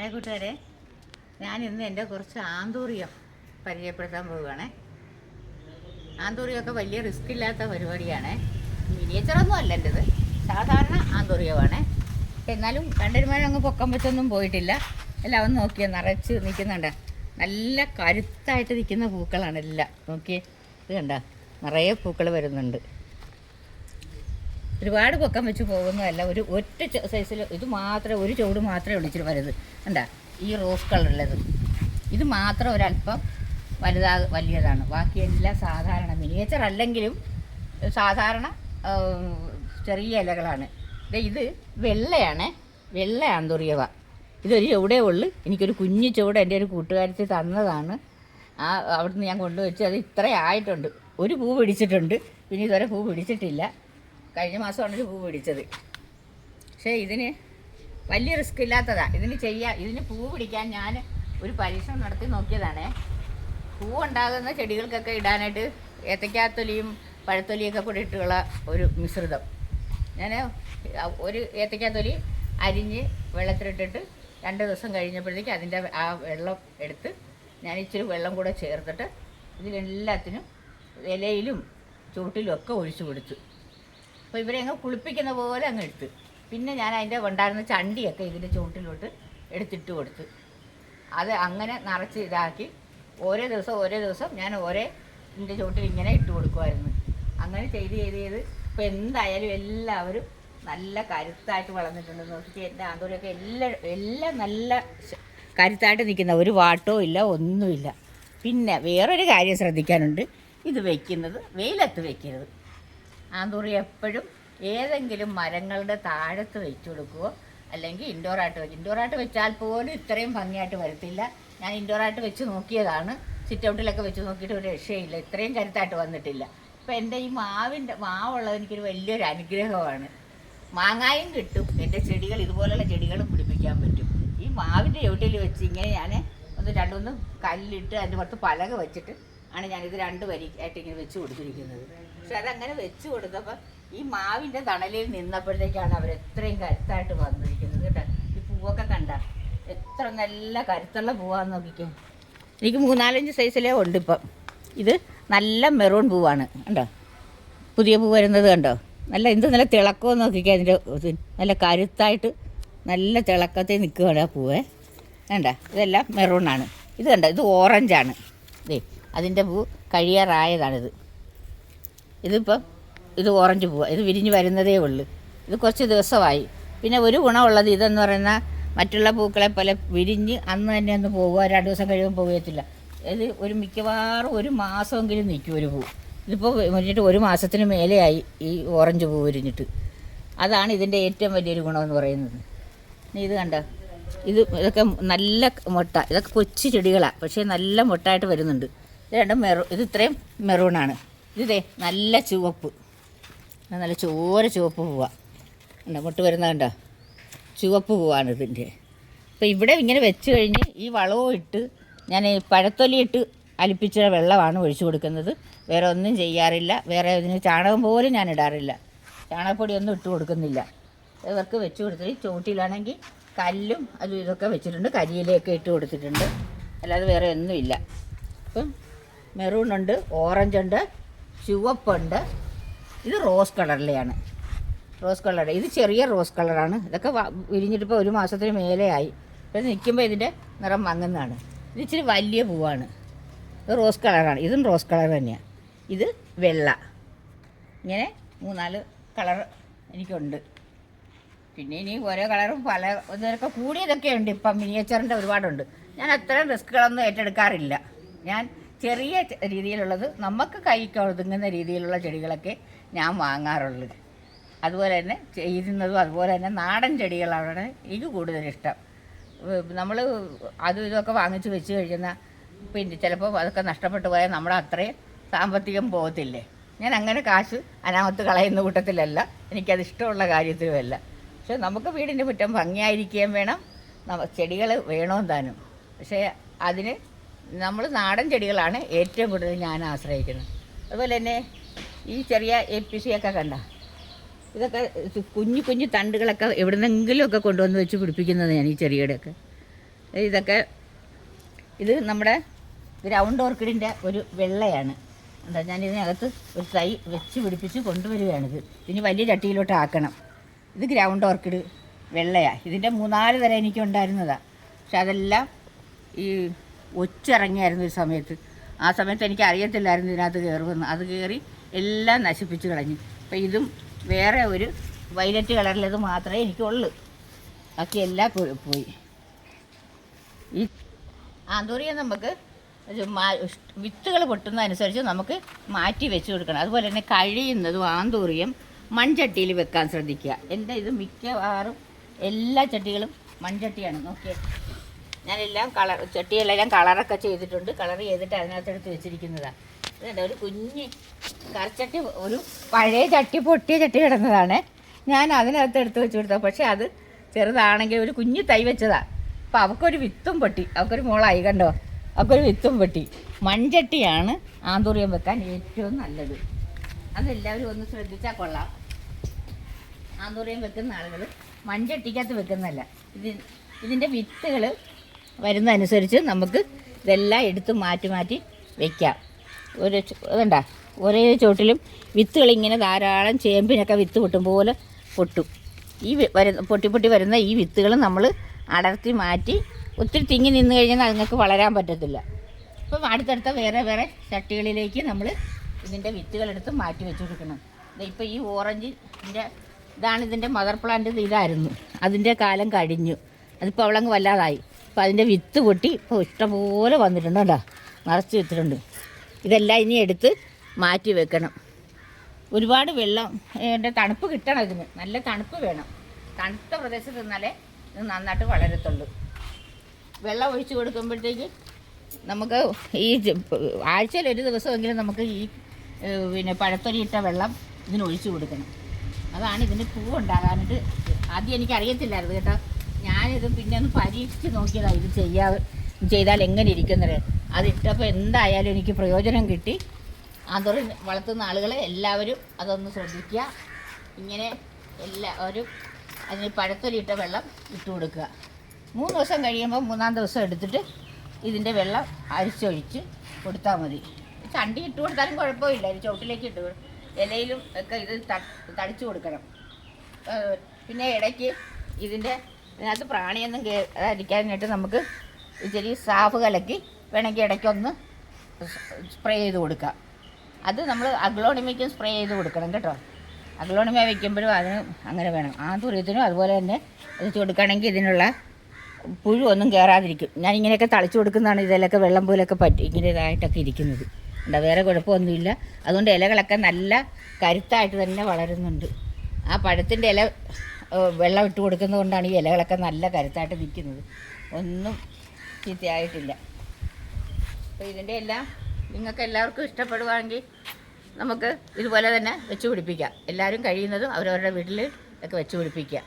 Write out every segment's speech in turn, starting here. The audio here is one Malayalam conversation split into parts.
ഹായ് കൂട്ടുകാരെ. ഞാൻ ഇന്ന് എന്റെ കുറച്ച് ആന്തൂറിയം പരിചയപ്പെടുത്താൻ പോവുകയാണേ. ആന്തൂറിയമൊക്കെ വലിയ റിസ്ക് ഇല്ലാത്ത പരിപാടിയാണ്. മിനിയേച്ചറൊന്നും അല്ല എന്റെത്. സാധാരണ ആന്തൂറിയമാണ്. എന്നാലും രണ്ടരുമാനം അങ്ങ് പൊക്കം വെച്ചൊന്നും പോയിട്ടില്ല. എല്ലാം ഒന്ന് നോക്കിയ നിറച്ച് നിൽക്കുന്നുണ്ട്. നല്ല കരുത്തായിട്ട് നിൽക്കുന്ന പൂക്കളാണ് എല്ലാം. നോക്കിയേ ഇത് കണ്ട? നിറയെ പൂക്കൾ വരുന്നുണ്ട്. ഒരുപാട് പൊക്കം വെച്ച് പോകുന്നതല്ല. ഒരു ഒറ്റ സൈസിൽ ഇത് മാത്രമേ ഒരു ചുവട് മാത്രമേ ഒളിച്ചിട്ട് വരുത് കണ്ടാ? ഈ റോസ് കളറുള്ളത് ഇത് മാത്രം ഒരല്പം വലുതാ വലിയതാണ്. ബാക്കി എല്ലാം സാധാരണ മിനിയേച്ചർ അല്ലെങ്കിലും സാധാരണ ചെറിയ ഇലകളാണ്. ഇത് വെള്ളയാണ്. വെള്ള ആന്തൂറിയവ. ഇതൊരു ചുവടേ ഉള്ളു. എനിക്കൊരു കുഞ്ഞു ചുവട് എന്റെ ഒരു കൂട്ടുകാരത്തിൽ തന്നതാണ്. ആ അവിടുന്ന് ഞാൻ കൊണ്ടുവച്ച് അത് ഇത്രയായിട്ടുണ്ട് ഒരു പൂ പിടിച്ചിട്ടുണ്ട്. പിന്നെ ഇതുവരെ പൂ പിടിച്ചിട്ടില്ല. കഴിഞ്ഞ മാസമാണ് ഒരു പൂ പിടിച്ചത്. പക്ഷേ ഇതിന് വലിയ റിസ്ക് ഇല്ലാത്തതാണ് ഇതിന് ചെയ്യാം ഇതിന് പൂ പിടിക്കാൻ ഞാൻ ഒരു പരീക്ഷണം നടത്തി നോക്കിയതാണേ. പൂ ഉണ്ടാകുന്ന ചെടികൾക്കൊക്കെ ഇടാനായിട്ട് ഏത്തക്കാത്തൊലിയും പഴത്തൊലിയൊക്കെ കൂടി ഇട്ടുള്ള ഒരു മിശ്രിതം. ഞാൻ ഒരു ഏത്തക്കാത്തൊലി അരിഞ്ഞ് വെള്ളത്തിലിട്ടിട്ട് രണ്ട് ദിവസം കഴിഞ്ഞപ്പോഴത്തേക്ക് അതിന്റെ ആ വെള്ളം എടുത്ത് ഞാൻ ഇച്ചിരി വെള്ളം കൂടെ ചേർത്തിട്ട് ഇതിലെല്ലാത്തിനും ഇലയിലും ചുവട്ടിലും ഒക്കെ ഒഴിച്ചു കൊടുത്തു അപ്പോൾ ഇവരെ അങ്ങ് കുളിപ്പിക്കുന്ന പോലെ അങ്ങ് എടുത്ത്. പിന്നെ ഞാൻ അതിന്റെ ഉണ്ടായിരുന്ന ചണ്ടിയൊക്കെ ഇതിന്റെ ചുവട്ടിലോട്ട് എടുത്തിട്ട് കൊടുത്ത്. അത് അങ്ങനെ നിറച്ച് ഇതാക്കി. ഓരോ ദിവസം ഓരോ ദിവസം ഞാൻ ഓരോ ഇതിന്റെ ചുവട്ടിൽ ഇങ്ങനെ ഇട്ട് കൊടുക്കുമായിരുന്നു അങ്ങനെ ചെയ്ത് ചെയ്ത് ചെയ്ത് ഇപ്പം എന്തായാലും എല്ലാവരും നല്ല കരുത്തായിട്ട് വളർന്നിട്ടുണ്ട്. നോക്കിയിട്ട് എന്റെ ആന്തൂരൊക്കെ എല്ലാം എല്ലാം നല്ല കരുത്തായിട്ട് നിൽക്കുന്ന ഒരു വാട്ടോ ഇല്ല ഒന്നുമില്ല. പിന്നെ വേറൊരു കാര്യം ശ്രദ്ധിക്കാനുണ്ട്. ഇത് വെക്കുന്നത് വെയിലത്ത് വെക്കരുത്. ആന്തൂറി എപ്പോഴും ഏതെങ്കിലും മരങ്ങളുടെ താഴത്ത് വെച്ച് കൊടുക്കുകയോ അല്ലെങ്കിൽ ഇൻഡോറായിട്ട് വെച്ച്. ഇൻഡോറായിട്ട് വെച്ചാൽ പോലും ഇത്രയും ഭംഗിയായിട്ട് വരത്തില്ല. ഞാൻ ഇൻഡോറായിട്ട് വെച്ച് നോക്കിയതാണ്. സിറ്റ് ഔട്ടിലൊക്കെ വെച്ച് നോക്കിയിട്ട് ഒരു രക്ഷയില്ല. ഇത്രയും കരുത്തായിട്ട് വന്നിട്ടില്ല. ഇപ്പം എന്റെ ഈ മാവിന്റെ മാവുള്ളത് എനിക്കൊരു വലിയൊരു അനുഗ്രഹമാണ്. മാങ്ങായും കിട്ടും. എന്റെ ചെടികൾ ഇതുപോലെയുള്ള ചെടികളും പിടിപ്പിക്കാൻ പറ്റും. ഈ മാവിന്റെ ചുവട്ടിൽ വെച്ച് ഇങ്ങനെ ഞാൻ ഒന്ന് രണ്ടൊന്ന് കല്ലിട്ട് അതിന്റെ പുറത്ത് പലക വെച്ചിട്ട് ആണ് ഞാനിത് രണ്ട് വരി ആയിട്ട് ഇങ്ങനെ വെച്ച് കൊടുത്തിരിക്കുന്നത്. പക്ഷെ അതങ്ങനെ വെച്ചു കൊടുത്തപ്പോൾ ഈ മാവിന്റെ തണലിൽ നിന്നപ്പോഴത്തേക്കാണ് അവർ എത്രയും കരുത്തായിട്ട് വന്നിരിക്കുന്നത് കേട്ടോ. ഈ പൂവൊക്കെ കണ്ട എത്ര നല്ല കരുത്തുള്ള പൂവാന്ന് നോക്കിക്കോ. എനിക്ക് മൂന്നാലഞ്ച് സൈസിലേ ഉണ്ട് ഇപ്പം. ഇത് നല്ല മെറൂൺ പൂവാണ് കണ്ടോ? പുതിയ പൂ വരുന്നത് കണ്ടോ? നല്ല എന്ത് നല്ല തിളക്കമോ നോക്കിക്കേ അതിന്റെ നല്ല കരുത്തായിട്ട് നല്ല തിളക്കത്തിൽ നിൽക്കുകയാണ് ആ പൂവേ. വേണ്ട ഇതെല്ലാം മെറൂണാണ് ഇത് കണ്ടോ? ഇത് ഓറഞ്ചാണ് ദേ അതിന്റെ പൂ കഴിയാറായതാണിത്. ഇതിപ്പം ഇത് ഓറഞ്ച് പൂവ്. ഇത് വിരിഞ്ഞ് വരുന്നതേ ഉള്ളൂ. ഇത് കുറച്ച് ദിവസമായി. പിന്നെ ഒരു ഗുണമുള്ളത് ഇതെന്ന് പറയുന്ന മറ്റുള്ള പൂക്കളെ പോലെ വിരിഞ്ഞ് അന്ന് തന്നെ ഒന്ന് പോകുക രണ്ട് ദിവസം കഴിയുമ്പോൾ പോകത്തില്ല. ഇത് ഒരു മിക്കവാറും ഒരു മാസമെങ്കിലും നിൽക്കും ഒരു പൂ. ഇതിപ്പോൾ വിരിഞ്ഞിട്ട് ഒരു മാസത്തിന് മേലെയായി ഈ ഓറഞ്ച് പൂ വിരിഞ്ഞിട്ട്. അതാണ് ഇതിന്റെ ഏറ്റവും വലിയൊരു ഗുണമെന്ന് പറയുന്നത്. ഇത് കണ്ട? ഇത് ഇതൊക്കെ നല്ല മുട്ട. ഇതൊക്കെ കൊച്ചു ചെടികളാണ് പക്ഷേ നല്ല മുട്ടായിട്ട് വരുന്നുണ്ട്. ഇത് രണ്ടും മെറൂ ഇത് ഇത്രയും മെറൂണാണ്. ഇതേ നല്ല ചുവപ്പ്. നല്ല ചോര ചുവപ്പ് പൂവ. കണ്ടോ മുട്ട് വരുന്ന കണ്ടോ? ചുവപ്പ് പൂവാണ് ഇതിന്റെ. അപ്പോൾ ഇവിടെ ഇങ്ങനെ വെച്ച് കഴിഞ്ഞ് ഈ വളവും ഇട്ട് ഞാൻ ഈ പഴത്തൊലി ഇട്ട് അലിപ്പിച്ച വെള്ളമാണ് ഒഴിച്ചു കൊടുക്കുന്നത്. വേറെ ഒന്നും ചെയ്യാറില്ല. വേറെ ഇതിന് ചാണകം പോലും ഞാൻ ഇടാറില്ല. ചാണകപ്പൊടിയൊന്നും ഇട്ട് കൊടുക്കുന്നില്ല. ഇവർക്ക് വെച്ച് കൊടുത്തിട്ട് ചോട്ടിലാണെങ്കിൽ കല്ലും അതും ഇതൊക്കെ വെച്ചിട്ടുണ്ട്. കരിയിലയൊക്കെ ഇട്ട് കൊടുത്തിട്ടുണ്ട്. അല്ലാതെ വേറെ ഒന്നുമില്ല. അപ്പം മെറൂണുണ്ട് ഓറഞ്ചുണ്ട് ചുവപ്പുണ്ട്. ഇത് റോസ് കളറിലെയാണ്. Rose colour. ഇത് ചെറിയ റോസ് കളറാണ്. ഇതൊക്കെ വിരിഞ്ഞിട്ടിപ്പോൾ ഒരു മാസത്തിന് മേലെയായി. ഇപ്പം നിൽക്കുമ്പോൾ ഇതിന്റെ നിറം മങ്ങുന്നതാണ്. ഇത് ഇച്ചിരി വലിയ പൂവാണ്. ഇത് റോസ് കളറാണ്. ഇതും റോസ് കളർ തന്നെയാണ് ഇത് വെള്ള. ഇങ്ങനെ മൂന്നാൽ കളർ എനിക്കുണ്ട്. പിന്നെ ഇനി ഓരോ കളറും പല ഇതിനൊക്കെ കൂടിയതൊക്കെ ഉണ്ട്. ഇപ്പം മിനിയേച്ചറിന്റെ ഒരുപാടുണ്ട്. ഞാൻ അത്രയും റിസ്ക്കുകളൊന്നും ഏറ്റെടുക്കാറില്ല. ഞാൻ ചെറിയ രീതിയിലുള്ളത് നമുക്ക് കൈക്ക് ഒതുങ്ങുന്ന രീതിയിലുള്ള ചെടികളൊക്കെ ഞാൻ വാങ്ങാറുള്ളത്. അതുപോലെ തന്നെ ചെയ്യുന്നതും അതുപോലെ തന്നെ നാടൻ ചെടികളാണ് എനിക്ക് കൂടുതൽ ഇഷ്ടം. നമ്മൾ അതും ഇതൊക്കെ വാങ്ങിച്ച് വെച്ച് കഴിയുന്ന പിന്നെ ചിലപ്പോൾ അതൊക്കെ നഷ്ടപ്പെട്ടു പോയാൽ നമ്മുടെ അത്രയും സാമ്പത്തികം പോകത്തില്ലേ? ഞാൻ അങ്ങനെ കാശ് അനാമത്ത് കളയുന്ന കൂട്ടത്തിലല്ല. എനിക്കത് ഇഷ്ടമുള്ള കാര്യത്തിലുമല്ല. പക്ഷെ നമുക്ക് വീടിന്റെ മുറ്റം ഭംഗിയായിരിക്കുകയും വേണം. ചെടികൾ വേണോ താനും. പക്ഷേ അതിന് നമ്മൾ നാടൻ ചെടികളാണ് ഏറ്റവും കൂടുതൽ ഞാൻ ആശ്രയിക്കുന്നത്. അതുപോലെ തന്നെ ഈ ചെറിയ എ പി സി ഒക്കെ കണ്ട ഇതൊക്കെ കുഞ്ഞു കുഞ്ഞു തണ്ടുകളൊക്കെ എവിടുന്നെങ്കിലും ഒക്കെ കൊണ്ടുവന്ന് വെച്ച് പിടിപ്പിക്കുന്നത് ഞാൻ ഈ ചെടിയുടെയൊക്കെ. ഇതൊക്കെ ഇത് നമ്മുടെ ഗ്രൗണ്ട് ഓർക്കിഡിന്റെ ഒരു വെള്ളയാണ്. എന്താ ഞാൻ ഇതിനകത്ത് ഒരു തൈ വെച്ച് പിടിപ്പിച്ച് കൊണ്ടുവരികയാണിത് ഇനി വലിയ ചട്ടിയിലോട്ട് ആക്കണം. ഇത് ഗ്രൗണ്ട് ഓർക്കിഡ് വെള്ളയാണ് ഇതിന്റെ മൂന്നാൽ തരം എനിക്കുണ്ടായിരുന്നതാണ് പക്ഷെ അതെല്ലാം ഈ ഒച്ചിറങ്ങിയായിരുന്നു ഒരു സമയത്ത്. ആ സമയത്ത് എനിക്ക് അറിയത്തില്ലായിരുന്നു ഇതിനകത്ത് കയറുമെന്ന് അത് കയറി എല്ലാം നശിപ്പിച്ചു കളഞ്ഞു. അപ്പം ഇതും വേറെ ഒരു വൈലറ്റ് കളറിലത് മാത്രമേ എനിക്കുള്ളൂ. ബാക്കി എല്ലാം പോയി. ഈ ആന്തൂറിയം നമുക്ക് വിത്തുകൾ പൊട്ടുന്നതനുസരിച്ച് നമുക്ക് മാറ്റി വെച്ച് കൊടുക്കണം. അതുപോലെ തന്നെ കഴിയുന്നതും ആന്തൂറിയം മൺചട്ടിയിൽ വെക്കാൻ ശ്രദ്ധിക്കുക. എന്റെ ഇത് മിക്കവാറും എല്ലാ ചട്ടികളും മൺചട്ടിയാണ്. നോക്കിയേ. ഞാനെല്ലാം കളർ ചട്ടികളെല്ലാം കളറൊക്കെ ചെയ്തിട്ടുണ്ട്. കളർ ചെയ്തിട്ട് അതിനകത്തെടുത്ത് വെച്ചിരിക്കുന്നതാണ് ഇതുണ്ട് ഒരു കുഞ്ഞ് കറച്ചട്ടി ഒരു പഴയ ചട്ടി പൊട്ടിയ ചട്ടി കിടന്നതാണ്. ഞാൻ അതിനകത്ത് എടുത്ത് വെച്ച് കൊടുത്തത്. പക്ഷേ അത് ചെറുതാണെങ്കിൽ ഒരു കുഞ്ഞ് തൈ വെച്ചതാണ് അപ്പോൾ അവൾക്കൊരു വിത്തും പൊട്ടി. അവൾക്കൊരു മോളായി കണ്ടോ? അവൾക്കൊരു വിത്തും പൊട്ടി. മൺചട്ടിയാണ് ആന്തൂറിയം വെക്കാൻ ഏറ്റവും നല്ലത്. അതെല്ലാവരും ഒന്ന് ശ്രദ്ധിച്ചാൽ കൊള്ളാം. ആന്തൂറിയം വെക്കുന്ന ആളുകൾ മൺചട്ടിക്കകത്ത് വെക്കുന്നതല്ല. ഇത് ഇതിന്റെ വിത്തുകൾ വരുന്നതനുസരിച്ച് നമുക്ക് ഇതെല്ലാം എടുത്ത് മാറ്റി മാറ്റി വെക്കാം. ഒരു ഇതുണ്ട ഒരേ ചോട്ടിലും വിത്തുകളിങ്ങനെ ധാരാളം ചേമ്പിനൊക്കെ വിത്ത് പൊട്ടും പോലെ പൊട്ടും. ഈ വരുന്ന പൊട്ടി പൊട്ടി വരുന്ന ഈ വിത്തുകൾ നമ്മൾ അടർത്തി മാറ്റി ഒത്തിരി തിങ്ങി നിന്ന് കഴിഞ്ഞാൽ അതുങ്ങൾക്ക് വളരാൻ പറ്റത്തില്ല. ഇപ്പം അടുത്തടുത്ത വേറെ വേറെ ചട്ടികളിലേക്ക് നമ്മൾ ഇതിന്റെ വിത്തുകളെടുത്ത് മാറ്റി വെച്ച് കൊടുക്കണം ഇപ്പം ഈ ഓറഞ്ച് ഓറഞ്ചിന്റെ ഇതാണ് ഇതിന്റെ മദർ പ്ലാന്റ് ഇതായിരുന്നു. അതിന്റെ കാലം കഴിഞ്ഞു. അതിപ്പോൾ അവളങ്ങ് വല്ലാതായി. അപ്പോൾ അതിന്റെ വിത്ത് പൊട്ടി. ഇപ്പോൾ ഇഷ്ടംപോലെ വന്നിട്ടുണ്ട് കേട്ടോ നിറച്ച് വിത്തിട്ടുണ്ട്. ഇതെല്ലാം ഇനി എടുത്ത് മാറ്റി വെക്കണം. ഒരുപാട് വെള്ളം എന്റെ തണുപ്പ് കിട്ടണം ഇതിന്. നല്ല തണുപ്പ് വേണം. തണുത്ത പ്രദേശത്ത് നിന്നാലേ ഇത് നന്നായിട്ട് വളരത്തുള്ളൂ. വെള്ളം ഒഴിച്ച് കൊടുക്കുമ്പോഴത്തേക്ക് നമുക്ക് ഈ ആഴ്ചയിൽ ഒരു ദിവസമെങ്കിലും നമുക്ക് ഈ പിന്നെ പഴത്തൊലിയിട്ട വെള്ളം ഇതിന് ഒഴിച്ചു കൊടുക്കണം. അതാണ് ഇതിന് പൂവ് ഉണ്ടാകാനായിട്ട് ആദ്യം എനിക്ക് അറിയത്തില്ലായിരുന്നു കേട്ടോ. ഞാനിത് പിന്നെ ഒന്ന് പരീക്ഷിച്ച് നോക്കിയതാണ് ഇത് ചെയ്യാ ചെയ്താൽ എങ്ങനെ ഇരിക്കുന്നത്. അതിട്ടപ്പോൾ എന്തായാലും എനിക്ക് പ്രയോജനം കിട്ടി. അതൊരു വളർത്തുന്ന ആളുകളെ എല്ലാവരും അതൊന്ന് ശ്രദ്ധിക്കുക. ഇങ്ങനെ എല്ലാവരും അതിന് പഴത്തൊലിയിട്ട വെള്ളം ഇട്ട് കൊടുക്കുക. മൂന്ന് ദിവസം കഴിയുമ്പോൾ മൂന്നാം ദിവസം എടുത്തിട്ട് ഇതിന്റെ വെള്ളം അരിച്ചൊഴിച്ച് കൊടുത്താൽ മതി. ചണ്ടി ഇട്ട് കൊടുത്താലും കുഴപ്പമില്ല. ഒരു ചുവട്ടിലേക്ക് ഇട്ട് ഇലയിലും ഒക്കെ ഇത് തടിച്ചു കൊടുക്കണം. പിന്നെ ഇടയ്ക്ക് ഇതിന്റെ ഇതിനകത്ത് പ്രാണിയൊന്നും കയറാതിരിക്കാനായിട്ട് നമുക്ക് ഇച്ചിരി സാഫ് കലക്കി വേണമെങ്കിൽ ഇടയ്ക്കൊന്ന് സ്പ്രേ ചെയ്ത് കൊടുക്കാം. അത് നമ്മൾ അഗ്ലോണിമയ്ക്കും സ്പ്രേ ചെയ്ത് കൊടുക്കണം കേട്ടോ. അഗ്ലോണിമ വയ്ക്കുമ്പോഴും അതിന് അങ്ങനെ വേണം. ആ തുര്യത്തിനും അതുപോലെ തന്നെ ഇത് കൊടുക്കുകയാണെങ്കിൽ ഇതിനുള്ള പുഴു ഒന്നും കയറാതിരിക്കും ഞാൻ ഇങ്ങനെയൊക്കെ തളിച്ചു കൊടുക്കുന്നതാണ് ഇതിലൊക്കെ വെള്ളം പോലൊക്കെ പറ്റി ഇങ്ങനെ ഇതായിട്ടൊക്കെ ഇരിക്കുന്നത്. എന്താ വേറെ കുഴപ്പമൊന്നുമില്ല. അതുകൊണ്ട് ഇലകളൊക്കെ നല്ല കരുത്തായിട്ട് തന്നെ വളരുന്നുണ്ട്. ആ പഴത്തിന്റെ ഇല വെള്ളം ഇട്ട് കൊടുക്കുന്നത് കൊണ്ടാണ് ഈ ഇലകളൊക്കെ നല്ല കരുത്തായിട്ട് നിൽക്കുന്നത്. ഒന്നും ചീത്തയായിട്ടില്ല. അപ്പോൾ ഇതിന്റെ എല്ലാം നിങ്ങൾക്ക് എല്ലാവർക്കും ഇഷ്ടപ്പെടുവാണെങ്കിൽ നമുക്ക് ഇതുപോലെ തന്നെ വെച്ച് പിടിപ്പിക്കാം. എല്ലാവരും കഴിയുന്നതും അവരവരുടെ വീട്ടിൽ ഒക്കെ വെച്ച് പിടിപ്പിക്കുക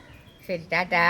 ശരി ടാറ്റാ.